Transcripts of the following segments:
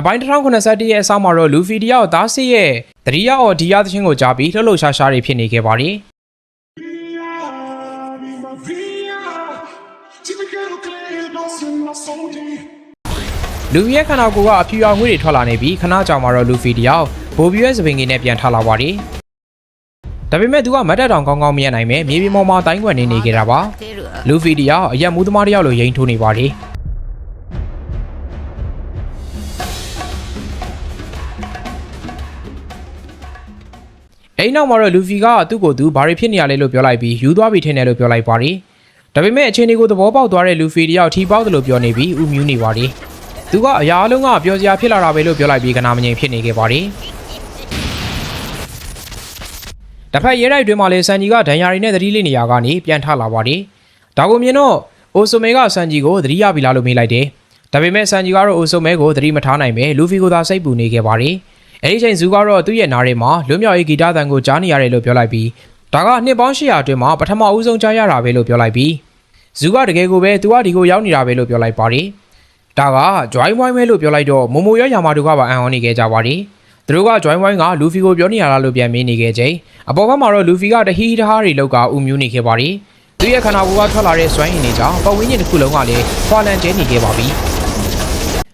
အပိုင်း1091ရဲ့အဆောင်မှာတော့လူဖီတယောက်သားစစ်ရဲ့တတိယအော်ဒီယာသချင်းကိုကြားပြီးလှုပ်လှုပ်ရှားရှားတွေဖြစ်နေခဲ့ပါတယ် Via, via, ti mi quero crer, doce na saúde. လူဖီရဲ့ခန္ဓာကိုယ်ကအဖြူရောင်ငွေ့တွေထွက်လာနေပြီးခဏကြာမှာတော့လူဖီတယောက်ဘိုဘီရဲ့စပင်ကြီးနဲ့ပြန်ထလာပါတယ်ဒါပေမဲ့သူကမတ်တက်တောင်ကောင်းကောင်းမရနိုင်ပဲမြေပြင်ပေါ်မှာတိုင်းကွက်နေနေကြတာပါ出るလူဖီတယောက်အရက်မူးသမားတယောက်လိုရိန်ထိုးနေပါတယ် အိမ်နောက်မှာတော့လူဖီကသူ့ကိုယ်သူဘာတွေဖြစ်နေရလဲလို့ပြောလိုက်ပြီးယူသွားပြီထင်တယ်လို့ပြောလိုက်ပါတယ်ဒါပေမဲ့အချိန်ဒီကိုသဘောပေါက်သွားတဲ့လူဖီတယောက်ထီပေါက်တယ်လို့ပြောနေပြီးဥမြူးနေပါတယ်သူကအရာအလုံးကပျော်စရာဖြစ်လာတာပဲလို့ပြောလိုက်ပြီးကနာမငြိမ်ဖြစ်နေခဲ့ပါတယ်တစ်ဖက်ရဲတိုက်တွင်မှာလေစန်ကြီးကဒဏ်ရာရီနဲ့သတိလေးနေရာကနေပြန်ထလာပါတယ်ဒါကိုမြင်တော့အိုဆိုမဲကစန်ကြီးကိုသတိရပြီလားလို့မေးလိုက်တယ်ဒါပေမဲ့စန်ကြီးကတော့အိုဆိုမဲကိုသတိမထားနိုင်ပဲလူဖီကိုသာစိတ်ပူနေခဲ့ပါတယ် အဲဒီချိန်ဇူကတော့သူ့ရဲ့နားထဲမှာလွတ်မြောက်ရေးဂီတသံကိုကြားနေရတယ်လို့ပြောလိုက်ပြီးဒါကနှစ်ပေါင်း800အတွင်းမှာပထမဦးဆုံးကြားရတာပဲလို့ပြောလိုက်ပြီးဇူကတကယ်ကိုပဲသူကဒီကိုရောက်နေတာပဲလို့ပြောလိုက်ပါတယ်ဒါက join wine ပဲလို့ပြောလိုက်တော့မမိုရောယာမာတို့ကပါအံ့ဩနေခဲ့ကြပါတယ်သူတို့က join wine ကလူဖီကိုပြောနေရလားလို့ပြန်မေးနေခဲ့ချိန်အပေါ်ဘက်မှာတော့လူဖီကတဟီတဟားတွေလောက်ကဥမြူးနေခဲ့ပါတယ်သူရဲ့ခန္ဓာကိုယ်ကထွက်လာတဲ့စွမ်းရည်နေကြောင်းပတ်ဝန်းကျင်တစ်ခုလုံးကလည်းဖွာလန်ကျဲနေခဲ့ပါပြီ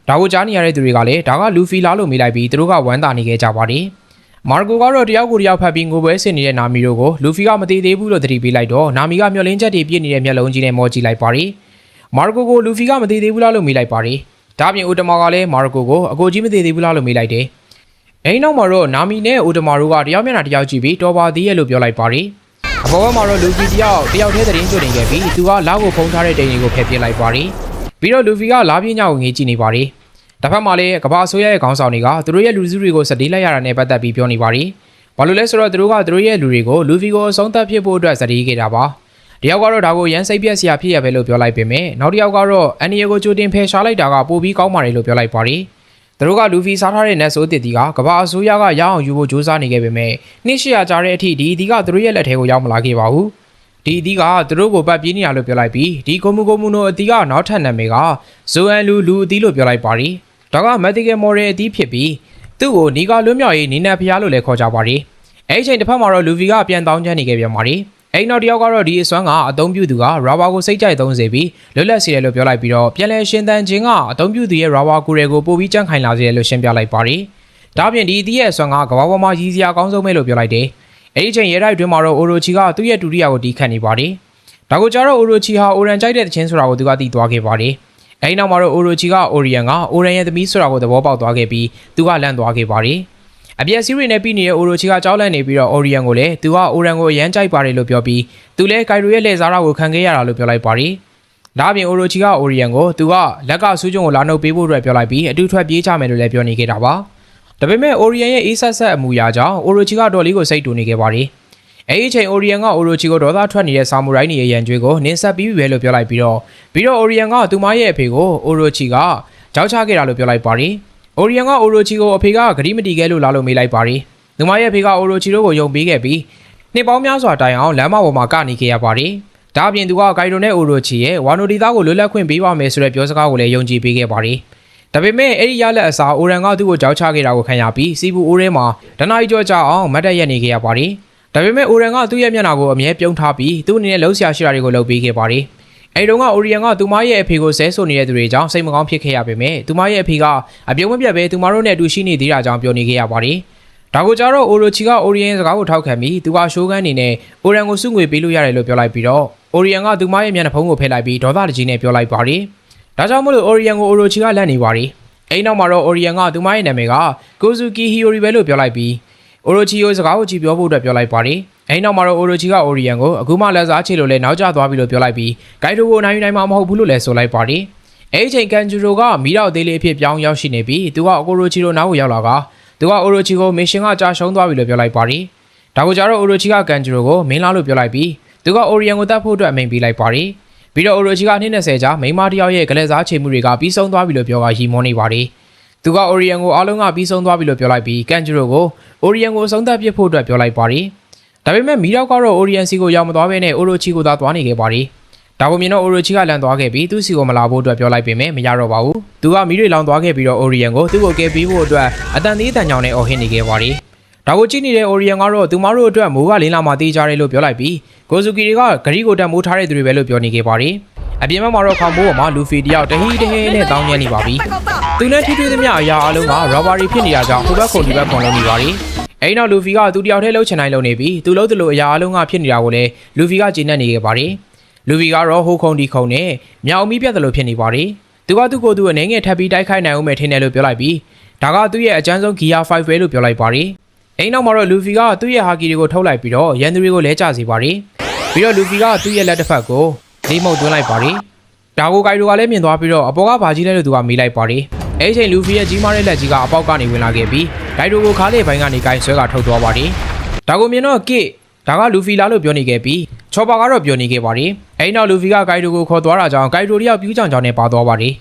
ဒါကိုကြားနေရတဲ့သူတွေကလည်းဒါကလူဖီလားလို့မေးလိုက်ပြီးသူတို့ကဝမ်းသာနေခဲ့ကြပါတယ်မာကိုကတော့တယောက်ကိုတယောက်ဖတ်ပြီးငိုပွဲဆင်နေတဲ့နာမီတို့ကိုလူဖီကမသေးသေးဘူးလို့သတိပေးလိုက်တော့နာမီကမျောလင်းချက်တွေပြည့်နေတဲ့မျက်လုံးကြီးနဲ့မောကြည့်လိုက်ပါတယ်မာကိုကိုလူဖီကမသေးသေးဘူးလားလို့မေးလိုက်ပါတယ်ဒါပြင်အိုတမာကလည်းမာကိုကိုအကိုကြီးမသေးသေးဘူးလားလို့မေးလိုက်တယ်အိမ်နောက်မှာတော့နာမီနဲ့အိုတမာတို့ကတယောက်မျက်နှာတယောက်ကြည့်ပြီးတော်ပါသေးရဲ့လို့ပြောလိုက်ပါတယ်အပေါ်ဘက်မှာတော့လူဖီတယောက်တယောက်တည်းသတင်းကျွတ်နေခဲ့ပြီးသူကလောက်ကိုဖုံးထားတဲ့တိမ်တွေကိုဖယ်ပစ်လိုက်ပါတယ် ပြီးတော့လူဖီကလာပြင်းညောက်ကိုငေးကြည့်နေပါတယ်တစ်ဖက်မှာလည်းကဘာအစိုးရရဲ့ခေါင်းဆောင်တွေကသူတို့ရဲ့လူစုတွေကိုစတေးလိုက်ရတာနဲ့ပတ်သက်ပြီးပြောနေပါတယ်။ဘာလို့လဲဆိုတော့သူတို့ကသူတို့ရဲ့လူတွေကိုလူဖီကိုအဆုံးသတ်ဖြစ်ဖို့အတွက်စတေးခဲ့တာပါ။တယောက်ကတော့ဒါကိုရန်စိတ်ပြက်စရာဖြစ်ရပဲလို့ပြောလိုက်ပေမဲ့နောက်တစ်ယောက်ကတော့အန်နီယကိုကြိုတင်ဖယ်ရှားလိုက်တာကပိုပြီးကောင်းပါတယ်လို့ပြောလိုက်ပါတယ်။သူတို့ကလူဖီစားထားတဲ့နက်ဆိုးတစ်တီကကဘာအစိုးရကရအောင်ယူဖို့ကြိုးစားနေခဲ့ပေမဲ့နှစ်ရှရာကြာတဲ့အထိဒီအတီကသူတို့ရဲ့လက်ထဲကိုရောက်မလာခဲ့ပါဘူး။ ဒီအသီးကသူတို့ကိုပတ်ပြေးနေရလို့ပြောလိုက်ပြီးဒီကိုမူကိုမူနိုအသီးကနောက်ထပ်နာမည်ကဇိုအန်လူလူအသီးလို့ပြောလိုက်ပါတယ်ဒါက medical model အသီးဖြစ်ပြီးသူ့ကိုနီကာလွတ်မြောက်ရေးနီနက်ဖျားလို့လည်းခေါ်ကြပါတယ်အဲ့ဒီချိန်တစ်ဖက်မှာတော့လူဗီကပြန်တောင်းချမ်းနေခဲ့ပြန်ပါတယ်အဲ့နောက်တစ်ယောက်ကတော့ဒီအစွမ်းကအသုံးပြုသူကရာဘာကိုစိတ်ကြိုက်သုံးစေပြီးလွတ်လပ်စေတယ်လို့ပြောလိုက်ပြီးတော့ပြန်လဲရှင်းတန်ခြင်းကအသုံးပြုသူရဲ့ရာဘာကူရဲကိုပို့ပြီးကြန့်ခိုင်လာစေတယ်လို့ရှင်းပြလိုက်ပါတယ်ဒါပြင်ဒီအသီးရဲ့အစွမ်းကကဘာပေါ်မှာရည်စရာအကောင်းဆုံးပဲလို့ပြောလိုက်တယ် အဲ့ဒီချိန်ရဲတိုက်တွင်မှာတော့အိုရိုချီကသူ့ရဲ့ဒုတိယကိုတီးခတ်နေပါတယ်ဒါကိုကြတော့အိုရိုချီဟာအိုရန်ကြိုက်တဲ့တခြင်းဆိုတာကိုသူကသိသွားခဲ့ပါတယ်အဲဒီနောက်မှာတော့အိုရိုချီကအိုရီယန်ကအိုရန်ရဲ့သမီးဆိုတာကိုသဘောပေါက်သွားခဲ့ပြီးသူကလန့်သွားခဲ့ပါတယ်အပြက်စီးရီနဲ့ပြီးနေတဲ့အိုရိုချီကကြောက်လန့်နေပြီးတော့အိုရီယန်ကိုလည်းသူကအိုရန်ကိုအရန်ကြိုက်ပါတယ်လို့ပြောပြီးသူလည်းကိုင်ရိုရဲ့လှည့်စားတာကိုခံခဲ့ရတာလို့ပြောလိုက်ပါတယ်ဒါအပြင်အိုရိုချီကအိုရီယန်ကိုသူကလက်ကဆူးကျုံကိုလာနှုတ်ပေးဖို့အတွက်ပြောလိုက်ပြီးအတူထွက်ပြေးကြမယ်လို့လည်းပြောနေခဲ့တာပါ ဒါပေမဲ့အိုရီယန်ရဲ့အေးဆက်ဆက်အမူအရာကြောင့်အိုရိုချီကတော့လေးကိုစိတ်တူနေခဲ့ပါတယ်အဲ့ဒီအချိန်အိုရီယန်ကအိုရိုချီကိုဒေါသထွက်နေတဲ့ဆာမူရိုင်းနေရဲ့ရန်ကျွေးကိုနင်းဆက်ပြီးပြီပဲလို့ပြောလိုက်ပြီးတော့ပြီးတော့အိုရီယန်ကသူမရဲ့အဖေကိုအိုရိုချီကကြောက်ချခဲ့တာလို့ပြောလိုက်ပါတယ်။အိုရီယန်ကအိုရိုချီကိုအဖေကဂရီမတီခဲ့လို့လာလို့မေးလိုက်ပါတယ်။သူမရဲ့အဖေကအိုရိုချီတို့ကိုယုံပေးခဲ့ပြီးနှစ်ပေါင်းများစွာတိုင်အောင်လမ်းမပေါ်မှာကနေခဲ့ရပါတယ်။ဒါအပြင်သူကဂိုင်ဒိုနဲ့အိုရိုချီရဲ့ဝါနိုဒီသားကိုလွတ်လပ်ခွင့်ပေးပါမယ်ဆိုတဲ့ပြောစကားကိုလည်းယုံကြည်ပေးခဲ့ပါတယ်။ ဒါပေမဲ့အဲ့ဒီရလက်အစားအိုရန်ကသူ့ကိုကြောက်ချခဲ့တာကိုခံရပြီးစီပူအိုးထဲမှာဒနာရီကျော်ကြအောင်မတ်တက်ရက်နေခဲ့ရပါတယ်။ဒါပေမဲ့အိုရန်ကသူ့ရဲ့မျက်နှာကိုအမြဲပြုံးထားပြီးသူ့အနေနဲ့လှုပ်ရှားရှိတာတွေကိုလုပ်ပေးခဲ့ပါတယ်။အဲဒီတုန်းကအိုရီယန်ကသူမရဲ့အဖေကိုဆဲဆိုနေတဲ့သူတွေကြောင့်စိတ်မကောင်းဖြစ်ခဲ့ရပေမဲ့သူမရဲ့အဖေကအပြုံးမပြတ်ပဲသူမတို့နဲ့အတူရှိနေသေးတာကြောင့်ပြောနေခဲ့ရပါတယ်။ဒါကိုကြတော့အိုရိုချီကအိုရီယန်စကားကိုထောက်ခံပြီးသူကရှိုးကန်းနေနဲ့အိုရန်ကိုစုငွေပေးလို့ရတယ်လို့ပြောလိုက်ပြီးတော့အိုရီယန်ကသူမရဲ့မျက်နှာဖုံးကိုဖယ်လိုက်ပြီးဒေါသတကြီးနဲ့ပြောလိုက်ပါတယ်။ ဒါကြောင့်မို့လို့အိုရီယန်ကိုအိုရိုချီကလန့်နေပါတယ်။အဲဒီနောက်မှာတော့အိုရီယန်ကသူမရဲ့နာမည်ကကိုဇူကီဟီယိုရီပဲလို့ပြောလိုက်ပြီးအိုရိုချီကိုစကားကိုကြည့်ပြောဖို့အတွက်ပြောလိုက်ပါတယ်။အဲဒီနောက်မှာတော့အိုရိုချီကအိုရီယန်ကိုအခုမှလက်စားချေလို့လဲနောက်ကျသွားပြီလို့ပြောလိုက်ပြီးဂိုင်ဒိုကိုနိုင်ယူနိုင်မှာမဟုတ်ဘူးလို့လည်းဆိုလိုက်ပါတယ်။အဲဒီချိန်ကန်ဂျူရိုကမီးတော့သေးလေးအဖြစ်ပြောင်းရောက်ရှိနေပြီးသူကအိုရိုချီတို့နောက်ကိုရောက်လာကသူကအိုရိုချီကိုမစ်ရှင်ကကြာရှုံးသွားပြီလို့ပြောလိုက်ပါတယ်။ဒါကိုကြတော့အိုရိုချီကကန်ဂျူရိုကိုမင်းလာလို့ပြောလိုက်ပြီးသူကအိုရီယန်ကိုတတ်ဖို့အတွက်အမိန်ပေးလိုက်ပါတယ်။ ပြီးတော့အိုရိုချီကနှစ်20ကြာမိန်းမတစ်ယောက်ရဲ့ကလေးစားချိန်မှုတွေကပြီးဆုံးသွားပြီလို့ပြောကရီမောနေပါတယ်။သူကအိုရီယန်ကိုအားလုံးကပြီးဆုံးသွားပြီလို့ပြောလိုက်ပြီးကန်ဂျူရိုကိုအိုရီယန်ကိုအဆုံးသတ်ပစ်ဖို့အတွက်ပြောလိုက်ပါတယ်။ဒါပေမဲ့မီတော့ကတော့အိုရီယန်စီကိုရောက်မသွားဘဲနဲ့အိုရိုချီကိုသာသွားနေခဲ့ပါတယ်။ဒါကိုမြင်တော့အိုရိုချီကလန်သွားခဲ့ပြီးသူ့စီကိုမလာဖို့အတွက်ပြောလိုက်ပေမဲ့မရတော့ပါဘူးသူကမီးတွေလောင်သွားခဲ့ပြီးတော့အိုရီယန်ကိုသူ့ကိုကယ်ပေးဖို့အတွက်အတန်သေးတန်ကြောင်နဲ့အော်ဟစ်နေခဲ့ပါတယ်ဒါကိုကြည့်နေတဲ့အိုရီယန်ကတော့သူမတို့အတွက်မိုးကလင်းလာမှတေးကြတယ်လို့ပြောလိုက်ပြီး ကိုဇူကီတွေကဂရီကိုတက်မိုးထားတဲ့သူတွေပဲလို့ပြောနေခဲ့ပါတယ်အပြင်ဘက်မှာတော့ခေါင်မိုးပေါ်မှာလူဖီတယောက်တဟီတဟဲနဲ့တောင်းညံ့နေပါပြီသူနဲ့ထိတွေ့သမျှအရာအလုံးကရောဘာရီဖြစ်နေတာကြောင့်ဟိုဘက်ခုန်ဒီဘက်ခုန်လုံးနေပါတယ်အဲ့နောက်လူဖီကသူတယောက်တည်းလှုပ်ချင်တိုင်းလှုပ်နေပြီးသူလှုပ်တယ်လို့အရာအလုံးကဖြစ်နေတာကိုလည်းလူဖီကကျေနပ်နေခဲ့ပါတယ်လူဖီကတော့ဟိုခုန်ဒီခုန်နဲ့မြောင်မီးပြတ်တယ်လို့ဖြစ်နေပါတယ်သူကသူ့ကိုယ်သူအနေငယ်ထပ်ပြီးတိုက်ခိုက်နိုင်အောင်မယ်ထင်တယ်လို့ပြောလိုက်ပြီးဒါကသူ့ရဲ့အကျန်းဆုံးဂီယာ5ပဲလို့ပြောလိုက်ပါတယ်အိမ်နောက်မှာတော့လူဖီကသူ့ရဲ့ဟာကီတွေကိုထုတ်လိုက်ပြီးတော့ရန်သူတွေကိုလဲကျစေပါတယ် ပြီးတော့လူဖီကသူ့ရဲ့လက်တစ်ဖက်ကိုလေးမှုတ်သွင်းလိုက်ပါတယ်ဒါကိုဂိုင်ဒိုကလည်းမြင်သွားပြီးတော့အပေါ်ကဘာကြီးလဲလို့သူကမေးလိုက်ပါတယ်အဲ့ဒီချိန်လူဖီရဲ့ကြီးမားတဲ့လက်ကြီးကအပေါက်ကနေဝင်လာခဲ့ပြီးဂိုင်ဒိုကိုခါးလေဘိုင်းကနေဂိုင်ဆွဲကထုတ်သွားပါတယ်ဒါကိုမြင်တော့ကိဒါကလူဖီလာလို့ပြောနေခဲ့ပြီးချော်ပါကတော့ပြောနေခဲ့ပါတယ်အဲ့နောက်လူဖီကဂိုင်ဒိုကိုခေါ်သွားတာကြောင့်ဂိုင်ဒိုတယောက်ပြူးကြောင်ကြောင်နဲ့ပါသွားပါတယ်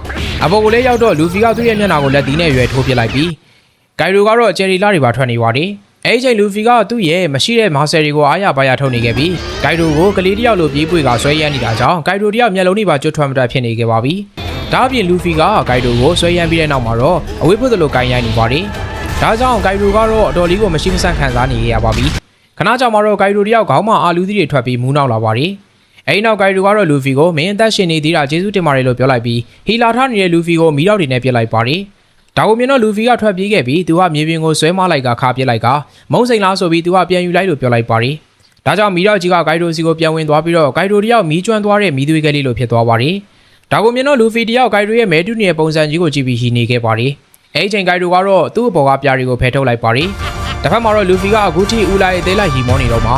အပေါ်ကိုလည်းရောက်တော့လူဖီကသူ့ရဲ့မျက်နှာကိုလက်သီးနဲ့ရွယ်ထိုးပစ်လိုက်ပြီးဂိုင်ဒိုကတော့ဂျယ်ရီလာတွေပါထွက်နေပါတယ် အဲ့ဒီချိန်လူဖီကသူ့ရဲ့မရှိတဲ့မာဆယ်တွေကိုအားရပါရထုတ်နေခဲ့ပြီးဂိုင်ဒိုကိုကလေးတယောက်လိုပြေးပွေကဆွဲရမ်းနေတာကြောင့်ဂိုင်ဒိုတယောက်မျက်လုံးတွေပါကျွတ်ထွက်မတတ်ဖြစ်နေခဲ့ပါပြီဒါအပြင်လူဖီကဂိုင်ဒိုကိုဆွဲရမ်းပြီးတဲ့နောက်မှာတော့အဝေးပုတ်သလိုဂိုင်ရိုင်းနေပါတယ်ဒါကြောင့်ဂိုင်ဒိုကတော့အတော်လေးကိုမရှိမဆန့်ခံစားနေရပါပြီခဏကြောင်မှာတော့ဂိုင်ဒိုတယောက်ခေါင်းမှာအာလူသီးတွေထွက်ပြီးမူးနောက်လာပါတယ်အဲဒီနောက်ဂိုင်ဒိုကတော့လူဖီကိုမင်းအသက်ရှင်နေသေးတာကျေးဇူးတင်ပါတယ်လို့ပြောလိုက်ပြီးဟီလာထားနေတဲ့လူဖီကိုမီးတော့တွေနဲ့ပြစ်လိုက်ပါတယ် ဒါကိုမြင်တော့လူဖီကထွက်ပြေးခဲ့ပြီးသူကမြေပြင်ကိုဆွဲမလိုက်ကခါပစ်လိုက်ကမုံစိန်လားဆိုပြီးသူကပြန်ယူလိုက်လို့ပြောလိုက်ပါတယ်ဒါကြောင့်မီးတော့ကြီးကဂိုင်ဒိုစီကိုပြန်ဝင်သွားပြီးတော့ဂိုင်ဒိုတယောက်မီးကျွမ်းသွားတဲ့မီးသွေးကလေးလိုဖြစ်သွားပါတယ်ဒါကိုမြင်တော့လူဖီတယောက်ဂိုင်ဒိုရဲ့မဲတူနေတဲ့ပုံစံကြီးကိုကြည့်ပြီးဟီနေခဲ့ပါတယ်အဲဒီချိန်ဂိုင်ဒိုကတော့သူ့အပေါ်ကပြားတွေကိုဖယ်ထုတ်လိုက်ပါတယ်တစ်ဖက်မှာတော့လူဖီကအခုထိဦးလိုက်သေးလိုက်ဟီမောနေတော့မှာ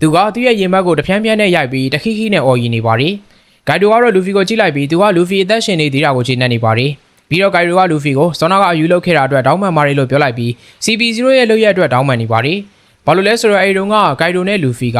သူကသူ့ရဲ့ရင်ဘတ်ကိုတဖြန်းဖြန်းနဲ့ရိုက်ပြီးတခိခိနဲ့အော်ရင်နေပါတယ်။ ဂိုင်ဒိုကတော့လူဖီကိုကြည့်လိုက်ပြီးသူကလူဖီအသက်ရှင်နေသေးတာကိုချိန်နေနေပါတယ်။ပြီးတော့ဂိုင်ဒိုကလူဖီကိုစောနာကအယူလုပ်ခဲ့တာအတွက်တောင်းပန်ပါတယ်လို့ပြောလိုက်ပြီး CP0 ရဲ့လုပ်ရက်အတွက်တောင်းပန်နေပါတယ်။ဘာလို့လဲဆိုတော့အဲဒီတုန်းကဂိုင်ဒိုနဲ့လူဖီက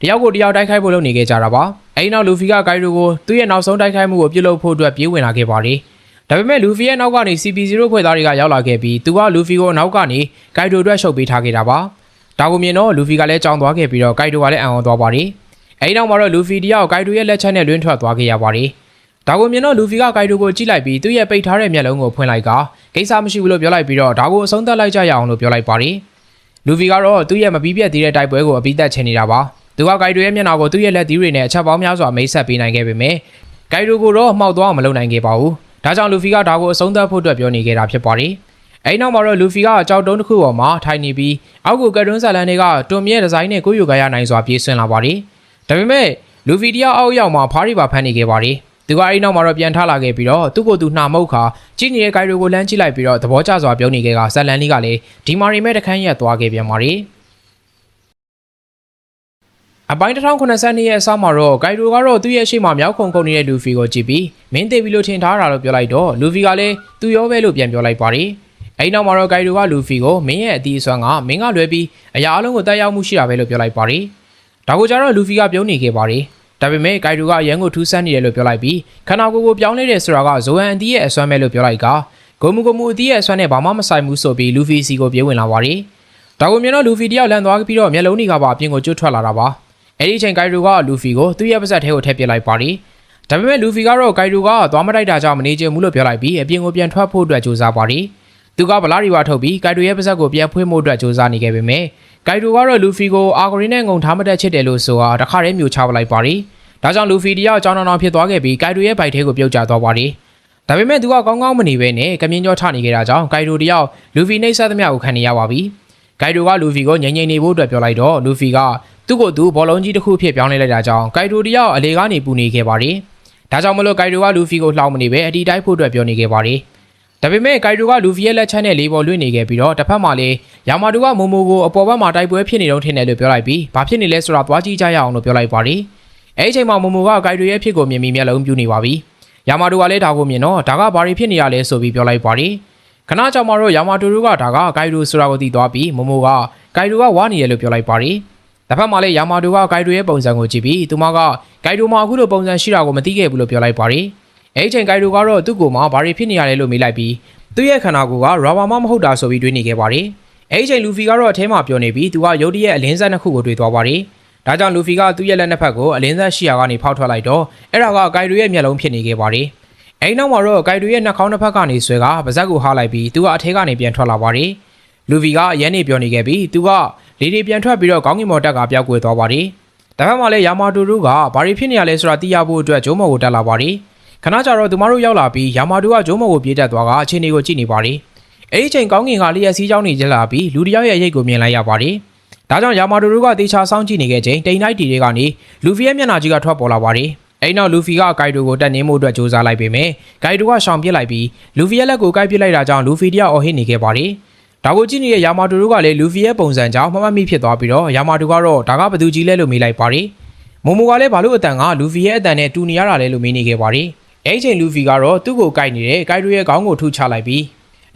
တယောက်ကိုတယောက်တိုက်ခိုက်ဖို့လုပ်နေခဲ့ကြတာပါ။အဲဒီနောက်လူဖီကဂိုင်ဒိုကိုသူ့ရဲ့နောက်ဆုံးတိုက်ခိုက်မှုကိုပြုတ်လုပ်ဖို့အတွက်ပြေးဝင်လာခဲ့ပါတယ်။ဒါပေမဲ့လူဖီရဲ့နောက်ကနေ CP0 ဖွဲ့သားတွေကရောက်လာခဲ့ပြီးသူကလူဖီကိုနောက်ကနေဂိုင်ဒိုအတွက်ရှုပ်ပေးထားခဲ့တာပါ။ဒါကိုမြင်တော့လူဖီကလည်းကြောင်သွားခဲ့ပြီးတော့ဂိုင်ဒိုကလည်းအံ့ဩသွားပါတယ်။ အဲဒီနောက်မှာတော့လူဖီတယောက်ဂိုင်ဒိုရဲ့လက်ချက်နဲ့လွင်းထွက်သွားခဲ့ရပါတယ်။ဒါကိုမြင်တော့လူဖီကဂိုင်ဒိုကိုကြည့်လိုက်ပြီးသူ့ရဲ့ပိတ်ထားတဲ့မျက်လုံးကိုဖွင့်လိုက်ကကိစ္စမရှိဘူးလို့ပြောလိုက်ပြီးတော့ဒါကိုအဆုံးသတ်လိုက်ကြရအောင်လို့ပြောလိုက်ပါတယ်။လူဖီကတော့သူ့ရဲ့မပြီးပြတ်သေးတဲ့တိုက်ပွဲကိုအပြီးသတ်ချင်နေတာပါ။သူကဂိုင်ဒိုရဲ့မျက်နှာကိုသူ့ရဲ့လက်သီးတွေနဲ့အချက်ပေါင်းများစွာမိတ်ဆက်ပေးနိုင်ခဲ့ပေမဲ့ဂိုင်ဒိုကိုတော့မှောက်သွားအောင်မလုပ်နိုင်ခဲ့ပါဘူး။ဒါကြောင့်လူဖီကဒါကိုအဆုံးသတ်ဖို့အတွက်ပြောနေခဲ့တာဖြစ်ပါတယ်။အဲဒီနောက်မှာတော့လူဖီကကြောက်တုံးတစ်ခုပေါ်မှာထိုင်နေပြီးအောက်ကိုကတ်တွန်းဇာလန်တွေကတွန်မြဲဒီဇိုင်းနဲ့ကိုယူကရနိုင်စွာပြေးဆွင့်လာပါတယ်။ ဒါပေမဲ့လူဖီတယောက်အောက်ရောက်မှာဖားရီပါဖမ်းနေခဲ့ပါတယ်။သူကအဲဒီနောက်မှာတော့ပြန်ထလာခဲ့ပြီးတော့သူ့ကိုယ်သူနှာမုတ်ခါကြည့်နေတဲ့ဂိုင်ရိုကိုလမ်းကြည့်လိုက်ပြီးတော့သဘောကျစွာပြုံးနေခဲ့ကဇာလန်လေးကလည်းဒီမာရီမဲ့တခန်းရက်သွားခဲ့ပြန်ပါတယ်။အပိုင်း1092ရဲ့အဆောက်မှာတော့ဂိုင်ရိုကတော့သူ့ရဲ့ရှေ့မှာမြောက်ခုံခုံနေတဲ့လူဖီကိုကြည့်ပြီးမင်းသေးပြီလို့ထင်ထားတာလို့ပြောလိုက်တော့လူဖီကလည်းသူရောပဲလို့ပြန်ပြောလိုက်ပါတယ်။အဲဒီနောက်မှာတော့ဂိုင်ရိုကလူဖီကိုမင်းရဲ့အတီးအစွမ်းကမင်းကလွယ်ပြီးအရာအလုံးကိုတက်ရောက်မှုရှိတာပဲလို့ပြောလိုက်ပါတယ်။ ဒါကိုကြတော့လူဖီကပြုံးနေခဲ့ပါတယ်။ဒါပေမဲ့ဂိုင်ရိုကအရန်ကိုထူးဆန်းနေတယ်လို့ပြောလိုက်ပြီးခန္ဓာကိုယ်ကိုပြောင်းလဲတယ်ဆိုတာကဇိုဟန်အတီးရဲ့အစွမ်းပဲလို့ပြောလိုက်ကဂုံမူဂုံမူအတီးရဲ့အစွမ်းနဲ့ဘာမှမဆိုင်ဘူးဆိုပြီးလူဖီစီကိုပြေးဝင်လာပါတယ်။ဒါကိုမြင်တော့လူဖီတယောက်လန်သွားပြီးတော့မျက်လုံးတွေကပါအပြင်ကိုကျွတ်ထွက်လာတာပါ။အဲဒီအချိန်ဂိုင်ရိုကလူဖီကိုသူ့ရဲ့ပါဇက်ထဲကိုထည့်ပစ်လိုက်ပါတယ်။ဒါပေမဲ့လူဖီကတော့ဂိုင်ရိုကသွားမတိုက်တာကြောင့်မနေချင်ဘူးလို့ပြောလိုက်ပြီးအပြင်ကိုပြန်ထွက်ဖို့အတွက်ကြိုးစားပါတယ်။ သူကဗလာရီဝါထုတ်ပြီးဂိုင်ရိုရဲ့ပါဇက်ကိုပြန်ဖွင့်ဖို့အတွက်ကြိုးစားနေခဲ့ပေမဲ့ဂိုင်ရိုကတော့လူဖီကိုအာဂရီနဲ့ငုံထားမတက်ချစ်တယ်လို့ဆိုတာတခါတည်းမျိုးချပလိုက်ပါတယ်။ဒါကြောင့်လူဖီတယောက်ကြောင်းတောင်ဖြစ်သွားခဲ့ပြီးဂိုင်ရိုရဲ့ဘိုက်ထဲကိုပြုတ်ကျသွားပါတယ်။ဒါပေမဲ့သူကကောင်းကောင်းမနေဘဲနဲ့ကမြင်းကြောထနေခဲ့တာကြောင့်ဂိုင်ရိုတယောက်လူဖီနှိပ်စက်သမျှကိုခံနေရပါပြီ။ဂိုင်ရိုကလူဖီကိုငြိမ်ငြိမ်နေဖို့အတွက်ပြောလိုက်တော့လူဖီကသူ့ကိုသူဘောလုံးကြီးတစ်ခုဖြစ်ပြောင်းလဲလိုက်တာကြောင့်ဂိုင်ရိုတယောက်အလေကနေပူနေခဲ့ပါတယ်။ဒါကြောင့်မလို့ဂိုင်ရိုကလူဖီကိုလှောင်မနေပဲအတီတိုက်ဖို့အတွက်ပြောနေခဲ့ပါတယ်။ ဒါပေမဲ့ဂိုင်ရိုကလူဖီရဲ့လက်ချက်နဲ့လေးပေါ်လွင့်နေခဲ့ပြီးတော့တစ်ဖက်မှာလည်းယာမာတူကမိုမိုကိုအပေါ်ဘက်မှာတိုက်ပွဲဖြစ်နေတော့ထင်တယ်လို့ပြောလိုက်ပြီးဘာဖြစ်နေလဲဆိုတာသွားကြည့်ကြရအောင်လို့ပြောလိုက်ပါတယ်။အဲဒီအချိန်မှာမိုမိုကဂိုင်ရိုရဲ့ဖြစ်ကိုမြင်ပြီးမျက်လုံးပြူနေပါပြီ။ယာမာတူကလည်းဒါကိုမြင်တော့ဒါကဘာတွေဖြစ်နေရလဲဆိုပြီးပြောလိုက်ပါတယ်။ခဏကြောင်မှာတော့ယာမာတူတို့ကဒါကဂိုင်ရိုဆိုတာကိုသိသွားပြီးမိုမိုကဂိုင်ရိုကဝါနေတယ်လို့ပြောလိုက်ပါတယ်။တစ်ဖက်မှာလည်းယာမာတူကဂိုင်ရိုရဲ့ပုံစံကိုကြည့်ပြီးသူမကဂိုင်ရိုမှာအခုလိုပုံစံရှိတာကိုမသိခဲ့ဘူးလို့ပြောလိုက်ပါတယ်။ အဲဒီအချိန်ဂိုင်ရိုကတော့သူ့ကိုမှဘာတွေဖြစ်နေရလဲလို့မေးလိုက်ပြီးသူ့ရဲ့ခန္ဓာကိုယ်ကရာဘာမမဟုတ်တာဆိုပြီးတွေးနေခဲ့ပါတယ်။အဲဒီအချိန်လူဖီကတော့အထဲမှာပြောနေပြီးသူကရုတ်တရက်အလင်းဆက်နှစ်ခုကိုတွေ့သွားပါတယ်။ဒါကြောင့်လူဖီကသူ့ရဲ့လက်နှစ်ဖက်ကိုအလင်းသက်ရှိရာကနေဖောက်ထွက်လိုက်တော့အဲ့ဒါကဂိုင်ရိုရဲ့မျက်လုံးဖြစ်နေခဲ့ပါတယ်။အဲ့နောက်မှာတော့ဂိုင်ရိုရဲ့နှာခေါင်းတစ်ဖက်ကနေဆွဲကပါဇက်ကိုဟားလိုက်ပြီးသူကအထဲကနေပြန်ထွက်လာပါတယ်။လူဖီကရန်နေပြောနေခဲ့ပြီးသူကလေဒီပြန်ထွက်ပြီးတော့ကောင်းကင်မော်တက်ကပျောက်ကွယ်သွားပါတယ်။ဒါပေမဲ့လည်းယာမာတူတို့ကဘာတွေဖြစ်နေရလဲဆိုတာသိရဖို့အတွက်ဂျိုးမော်ကိုတက်လာပါတယ်။ ခဏကြာတော့သူမတို့ရောက်လာပြီးယာမာတူကဂျိုးမော်ကိုပြေးတက်သွားကအခြေအနေကိုကြည့်နေပါတယ်။အဲ့ဒီချိန်ကောင်းကင်ကလျက်စီးကြောင်းနေကြလာပြီးလူတစ်ယောက်ရဲ့ရိတ်ကိုမြင်လိုက်ရပါတယ်။ဒါကြောင့်ယာမာတိုတို့ကတေချာစောင့်ကြည့်နေခဲ့ချိန်တိန်နိုင်တီတွေကနေလူဖီရဲ့မျက်နှာကြီးကထွက်ပေါ်လာပါတယ်။အဲ့နောက်လူဖီကဂိုက်တိုကိုတက်နင်းမှုအတွက်စူးစမ်းလိုက်ပေမဲ့ဂိုက်တိုကရှောင်ပစ်လိုက်ပြီးလူဖီရဲ့လက်ကိုကိုက်ပစ်လိုက်တာကြောင့်လူဖီတယောက်အော်ဟစ်နေခဲ့ပါတယ်။ဒါကိုကြည့်နေတဲ့ယာမာတိုတို့ကလည်းလူဖီရဲ့ပုံစံကြောင့်မမတ်မိဖြစ်သွားပြီးတော့ယာမာတိုကတော့ဒါကဘသူကြီးလဲလို့မေးလိုက်ပါတယ်။မိုမိုကလည်းဘာလို့အတန်ကလူဖီရဲ့အတန်နဲ့တူနေရတာလဲလို့မေးနေခဲ့ပါတယ်။ အဲ့ဒီချိန်လူဖီကတော့သူ့ကိုကိုက်နေတဲ့ဂိုက်တိုရဲ့ခေါင်းကိုထုချလိုက်ပြီး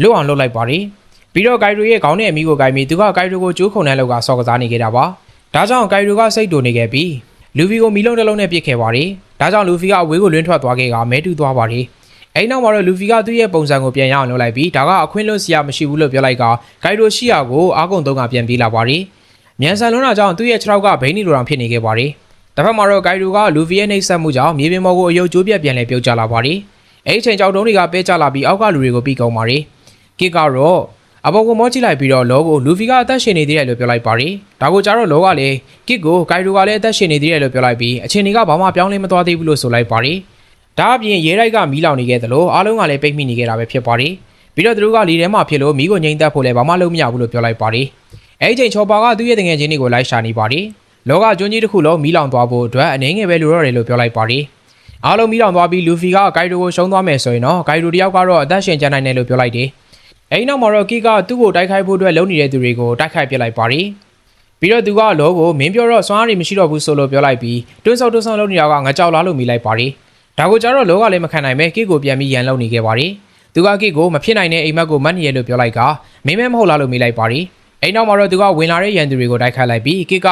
လွတ်အောင်လုပ်လိုက်ပါတယ်။ပြီးတော့ဂိုင်ရိုရဲ့ခေါင်းနဲ့အမီကိုဂိုင်ပြီးသူကဂိုင်ရိုကိုကျိုးခုန်တဲ့လောက်ကစော်ကစားနေခဲ့တာပါ။ဒါကြောင့်ဂိုင်ရိုကစိတ်တူနေခဲ့ပြီးလူဖီကိုမီလုံးတစ်လုံးနဲ့ပစ်ခဲ့ပါတယ်။ဒါကြောင့်လူဖီကအဝေးကိုလွင့်ထွက်သွားခဲ့ကမဲတူသွားပါတယ်။အဲဒီနောက်မှာတော့လူဖီကသူ့ရဲ့ပုံစံကိုပြန်ရအောင်လုပ်လိုက်ပြီးဒါကအခွင့်လွတ်စရာမရှိဘူးလို့ပြောလိုက်ကဂိုင်ရိုရှိယာကိုအာကုံသုံးကပြန်ပြေးလာပါတယ်။မြန်ဆန်လွန်းတာကြောင့်သူ့ရဲ့ခြေထောက်ကဘိန်းနီလိုတောင်ဖြစ်နေခဲ့ပါတယ်။ တစ်ဖက်မှာတော့ဂိုင်ရိုကလူဖီရဲ့နှိပ်စက်မှုကြောင့်မြေပြင်ပေါ်ကိုအယုတ်ကျိုးပြက်ပြန်လဲပြုတ်ကျလာပါတယ်။အဲဒီချိန်ကြောက်တုံးတွေကပဲကျလာပြီးအောက်ကလူတွေကိုပြီးကုန်ပါတယ်။ကစ်ကတော့အပေါ်ကိုမောကြည့်လိုက်ပြီးတော့လောကိုလူဖီကအသက်ရှင်နေသေးတယ်လို့ပြောလိုက်ပါတယ်။ဒါကိုကြတော့လောကလည်းကစ်ကိုဂိုင်ရိုကလည်းအသက်ရှင်နေသေးတယ်လို့ပြောလိုက်ပြီးအချိန်တွေကဘာမှပြောင်းလဲမသွားသေးဘူးလို့ဆိုလိုက်ပါတယ်။ဒါအပြင်ရဲတိုက်ကမီးလောင်နေခဲ့သလိုအားလုံးကလည်းပိတ်မိနေခဲ့တာပဲဖြစ်ပါတယ်။ပြီးတော့သူတို့ကလီထဲမှာဖြစ်လို့မီးကိုငိမ့်သက်ဖို့လည်းဘာမှလုပ်မရဘူးလို့ပြောလိုက်ပါတယ်။အဲဒီချိန်ချော်ပါကသူ့ရဲ့တငယ်ချင်းတွေကိုလိုက်ရှာနေပါတယ်။ လောကကျွန်းကြီးတစ်ခုလုံးမီးလောင်သွားဖို့အတွက်အနေငယ်ပဲလိုတော့တယ်လို့ပြောလိုက်ပါတယ်။အားလုံးမီးလောင်သွားပြီးလူဖီကဂိုင်ရိုကိုရှုံးသွားမယ်ဆိုရင်တော့ဂိုင်ရိုတယောက်ကတော့အသက်ရှင်ကျန်နိုင်တယ်လို့ပြောလိုက်တယ်။အဲဒီနောက်မှာတော့ကီကသူ့ကိုတိုက်ခိုက်ဖို့အတွက်လုံနေတဲ့သူတွေကိုတိုက်ခိုက်ပစ်လိုက်ပါတယ်။ပြီးတော့သူကလောကိုမင်းပြောတော့စွမ်းအားတွေမရှိတော့ဘူးဆိုလို့ပြောလိုက်ပြီးတွန်းဆောက်တွန်းဆောက်လုပ်နေတာကငကြောက်လားလို့မိလိုက်ပါတယ်။ဒါကိုကြတော့လောကလည်းမခံနိုင်ပဲကီကိုပြန်ပြီးရန်လုံနေခဲ့ပါတယ်။သူကကီကိုမဖြစ်နိုင်တဲ့အိမ်မက်ကိုမတ်နေရလို့ပြောလိုက်ကမင်းမဲမဟုတ်လားလို့မိလိုက်ပါတယ်။အဲဒီနောက်မှာတော့သူကဝင်လာတဲ့ရန်သူတွေကိုတိုက်ခိုက်လိုက်ပြီးကီက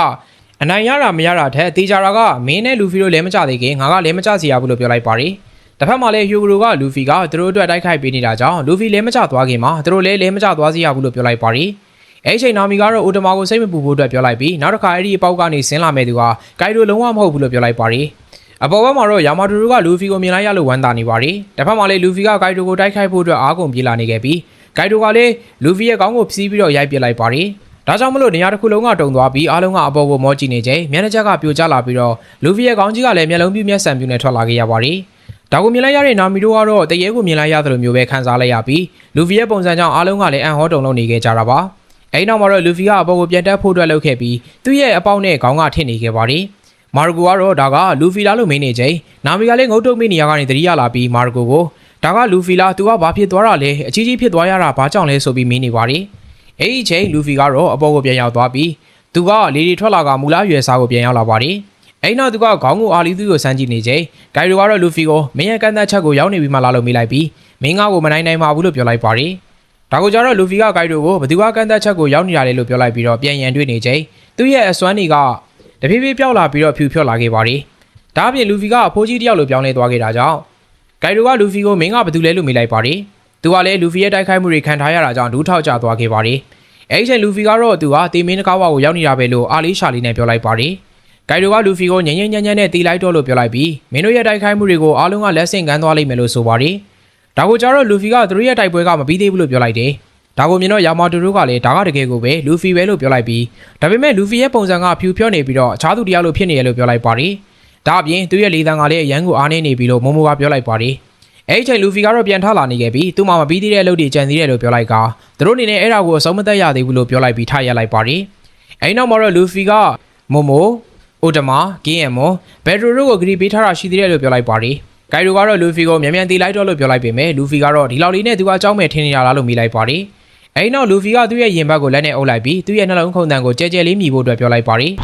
အနိုင်ရတာမရတာထက်တေချာတာကမင်းနဲ့လူဖီတို့လည်းမကြသေးခင်ငါကလည်းမကြစီရဘူးလို့ပြောလိုက်ပါတယ်။တစ်ဖက်မှာလည်းဟျူဂရိုကလူဖီကသူတို့အတွက်တိုက်ခိုက်ပေးနေတာကြောင့်လူဖီလဲမကျသွားခင်မှာသူတို့လည်းလဲမကျသွားစီရဘူးလို့ပြောလိုက်ပါတယ်။အဲဒီချိန်နာမီကတော့အိုတမာကိုစိတ်မပူဖို့အတွက်ပြောလိုက်ပြီးနောက်တစ်ခါအဲ့ဒီအပေါက်ကနေဆင်းလာမဲ့သူကဂိုင်ရိုလုံးဝမဟုတ်ဘူးလို့ပြောလိုက်ပါတယ်။အပေါ်ဘက်မှာတော့ယာမာတိုတို့ကလူဖီကိုမြင်လိုက်ရလို့ဝမ်းသာနေပါတယ်။တစ်ဖက်မှာလည်းလူဖီကဂိုင်ရိုကိုတိုက်ခိုက်ဖို့အတွက်အားကုန်ပြေးလာနေခဲ့ပြီးဂိုင်ရိုကလည်းလူဖီရဲ့ခေါင်းကိုဖြီးပြီးတော့ရိုက်ပစ်လိုက်ပါတယ်။ ဒါကြောင့်မလို့နေရာတစ်ခုလုံးကတုံသွားပြီးအားလုံးကအပေါ်ကိုမောကြည့်နေချိန်မျက်နှာချက်ကပြိုကျလာပြီးတော့လူဖီရဲ့ခေါင်းကြီးကလည်းမျက်လုံးပြူးမျက်စံပြူးနဲ့ထွက်လာခဲ့ရပါတယ်။ဒါကိုမြင်လိုက်ရတဲ့နာမီတို့ကတော့တရေကိုမြင်လိုက်ရသလိုမျိုးပဲခံစားလိုက်ရပြီးလူဖီရဲ့ပုံစံကြောင့်အားလုံးကလည်းအံ့ဟောတုန်လှုပ်နေခဲ့ကြတာပါအဲဒီနောက်မှာတော့လူဖီကအပေါ်ကိုပြန်တက်ဖို့အတွက်လုပ်ခဲ့ပြီးသူ့ရဲ့အပေါက်နဲ့ခေါင်းကထစ်နေခဲ့ပါတယ်မာရကိုကတော့ဒါကလူဖီလာလို့မင်းနေချိန်နာမီကလည်းငုတ်တုတ်မိနေရကနေတတိယလာပြီးမာရကိုကိုဒါကလူဖီလာသူကဘာဖြစ်သွားတာလဲအကြီးကြီးဖြစ်သွားရတာဘာကြောင့်လဲဆိုပြီးမင်းနေပါတယ် အဲဒီအချိန်လူဖီကတော့အပေါ်ကိုပြန်ရောက်သွားပြီးသူကလေဒီထွက်လာကမူလားရွယ်စားကိုပြန်ရောက်လာပါတယ်အဲ့နောက်သူကခေါင်းကိုအာလီသူကိုစမ်းကြည့်နေချိန်ဂိုင်ရိုကတော့လူဖီကိုမင်းရဲ့ကန်သက်ချက်ကိုရောက်နေပြီမှလာလို့မိလိုက်ပြီးမင်းငါ့ကိုမနိုင်နိုင်ပါဘူးလို့ပြောလိုက်ပါတယ်။ဒါကိုကြတော့လူဖီကဂိုင်ရိုကိုဘသူကကန်သက်ချက်ကိုရောက်နေတာလေလို့ပြောလိုက်ပြီးတော့ပြန်ရန်တွေ့နေချိန်သူ့ရဲ့အစွမ်းတွေကတဖြည်းဖြည်းပျောက်လာပြီးတော့ဖြူဖြော့လာခဲ့ပါတယ်။ဒါအပြင်လူဖီကအဖိုးကြီးတယောက်လိုပြောင်းလဲသွားခဲ့တာကြောင့်ဂိုင်ရိုကလူဖီကိုမင်းကဘသူလဲလို့မိလိုက်ပါတယ်။ သူကလည်းလူဖီရဲ့တိုက်ခိုက်မှုတွေခံထားရတာကြောင့်ဒူးထောက်ကျသွားခဲ့ပါတယ်။အဲဒီချိန်လူဖီကတော့သူဟာတေမင်းတကားဝါကိုရောက်နေတာပဲလို့အာလီရှာလီနဲ့ပြောလိုက်ပါတယ်။ဂိုင်ဒိုကလူဖီကိုငញ្ញညံ့ညံ့နဲ့တီလိုက်တော့လို့ပြောလိုက်ပြီးမင်းတို့ရဲ့တိုက်ခိုက်မှုတွေကိုအားလုံးကလက်ဆင့်ကမ်းသွားလိမ့်မယ်လို့ဆိုပါတယ်။ဒါကိုကြတော့လူဖီကသူတို့ရဲ့တိုက်ပွဲကမပြီးသေးဘူးလို့ပြောလိုက်တယ်။ဒါကိုမြင်တော့ယာမာတိုတို့ကလည်းဒါကတကယ်ကိုပဲလူဖီပဲလို့ပြောလိုက်ပြီးဒါပေမဲ့လူဖီရဲ့ပုံစံကဖြူဖြော့နေပြီးတော့အခြားသူတယောက်လိုဖြစ်နေရလို့ပြောလိုက်ပါတယ်။ဒါအပြင်သူ့ရဲ့လေသံကလည်းအရန်ကိုအားနေနေပြီလို့မိုမိုကပြောလိုက်ပါတယ်။ အဲ့ဒီချိန်လူဖီကတော့ပြန်ထလာနေခဲ့ပြီးသူ့မှာမပြီးသေးတဲ့အလုပ်တွေကြံသေးတယ်လို့ပြောလိုက်ကသူတို့အနေနဲ့အဲ့ဒါကိုအဆုံးမသက်ရသေးဘူးလို့ပြောလိုက်ပြီးထရလိုက်ပါတယ်အဲ့နောက်မှာတော့လူဖီကမိုမိုအိုတမာဂင်းရမွန်ဘက်ဒရိုတို့ကိုဂရီပေးထားတာရှိသေးတယ်လို့ပြောလိုက်ပါတယ်ဂိုင်ရိုကတော့လူဖီကိုမြန်မြန်တီလိုက်တော့လို့ပြောလိုက်ပေမဲ့လူဖီကတော့ဒီလောက်လေးနဲ့သူကအကြောင်းမဲ့ထင်နေရလားလို့မိလိုက်ပါတယ်အဲ့နောက်လူဖီကသူ့ရဲ့ရင်ဘတ်ကိုလက်နဲ့အုပ်လိုက်ပြီးသူ့ရဲ့နှလုံးခုန်တန်ကိုကြဲကြဲလေးမြည်ဖို့အတွက်ပြောလိုက်ပါတယ်။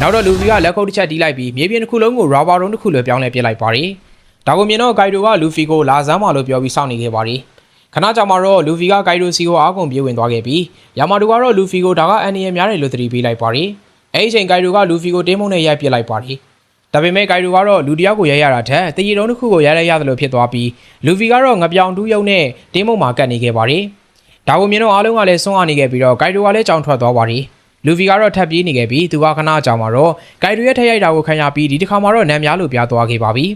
နောက်တော့လူဖီကလက်ခုပ်တစ်ချက်တီးလိုက်ပြီးမြေပြင်တစ်ခုလုံးကိုရာဘာရုံးတစ်ခုလွှဲပြောင်းလဲပြစ်လိုက်ပါတယ်။ ဒါကိုမြင်တော့ဂိုင်ရိုကလူဖီကိုလာစမ်းပါလို့ပြောပြီးစောင့်နေခဲ့ပါတယ်။ခဏကြာမှတော့လူဖီကဂိုင်ရိုစီကိုအားကုန်ပြေးဝင်သွားခဲ့ပြီးယာမာတူကတော့လူဖီကိုဒါကအန်နီယံများတယ်လို့သတိပေးလိုက်ပါတယ်။အဲဒီအချိန်ဂိုင်ရိုကလူဖီကိုတင်းမုံနဲ့ရိုက်ပစ်လိုက်ပါတယ်။ဒါပေမဲ့ဂိုင်ရိုကတော့လူတစ်ယောက်ကိုရိုက်ရတာထက်တရီတုံးတစ်ခုကိုရိုက်လိုက်ရတယ်လို့ဖြစ်သွားပြီးလူဖီကတော့ငပြောင်တူးယုံနဲ့တင်းမုံမှာကတ်နေခဲ့ပါတယ်။ဒါကိုမြင်တော့အားလုံးကလည်းဆုံးအားနေခဲ့ပြီးတော့ဂိုင်ရိုကလည်းကြောင်ထွက်သွားပါတယ်။လူဖီကတော့ထပ်ပြေးနေခဲ့ပြီးသူကခဏကြာမှာတော့ဂိုက်ဒူရဲ့ထက်ရိုက်တာကိုခံရပြီးဒီတစ်ခါမှာတော့နံများလို့ပြားသွားခဲ့ပါပြီ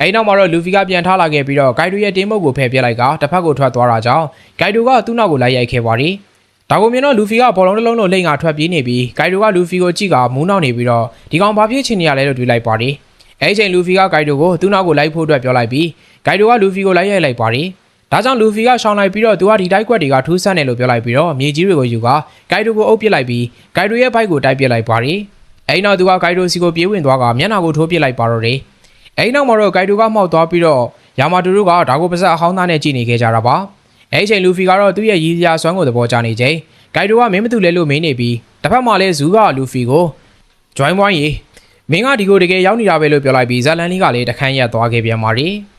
အဲဒီနောက်မှာတော့လူဖီကပြန်ထားလာခဲ့ပြီးတော့ဂိုက်ဒူရဲ့တင်းမုတ်ကိုဖယ်ပြစ်လိုက်ကတစ်ဖက်ကိုထွက်သွားတာကြောင့်ဂိုက်ဒူကသူ့နောက်ကိုလိုက်ရိုက်ခဲ့ပါတယ်ဒါကိုမြင်တော့လူဖီကဘောလုံးတစ်လုံးလုံးလိမ့်ငါထွက်ပြေးနေပြီးဂိုက်ဒူကလူဖီကိုကြည့်ကမူးနောက်နေပြီးတော့ဒီကောင်ဘာဖြစ်ချင်နေရလဲလို့တွေးလိုက်ပါတယ်အဲဒီချိန်လူဖီကဂိုက်ဒူကိုသူ့နောက်ကိုလိုက်ဖို့အတွက်ပြောလိုက်ပြီးဂိုက်ဒူကလူဖီကိုလိုက်ရိုက်လိုက်ပါတယ်ဒါကြောင့်လူဖီကရှောင်းလိုက်ပြီးတော့သူကဒီတိုက်ကွက်တွေကထူးဆန်းတယ်လို့ပြောလိုက်ပြီးတော့မြေကြီးတွေကိုယူကဂိုက်ဒူကိုအုပ်ပစ်လိုက်ပြီးဂိုက်ဒူရဲ့ဘိုက်ကိုတိုက်ပစ်လိုက်ပါတယ်အဲဒီနောက်သူကဂိုက်ဒူစီကိုပြေးဝင်သွားကမျက်နှာကိုထိုးပစ်လိုက်ပါတော့တယ် အဲဒီနောက်မှာတော့ဂိုက်ဒူကမှောက်သွားပြီးတော့ယာမာတူတို့ကဒါကိုပါဇက်အဟောင်းသားနဲ့ကြည့်နေခဲ့ကြတာပါအဲဒီချိန်လူဖီကတော့သူ့ရဲ့ရည်စရာစွမ်းကိုသဘောကျနေချိန်ဂိုက်ဒူကမင်းမတူလဲလို့မင်းနေပြီးတစ်ဖက်မှာလည်းဇူးကလူဖီကို join ဝိုင်းရေမင်းကဒီကိုတကယ်ရောက်နေတာပဲလို့ပြောလိုက်ပြီးဇက်လန်လီကလည်းတခန်းရက်သွားခဲ့ပြန်ပါရီ။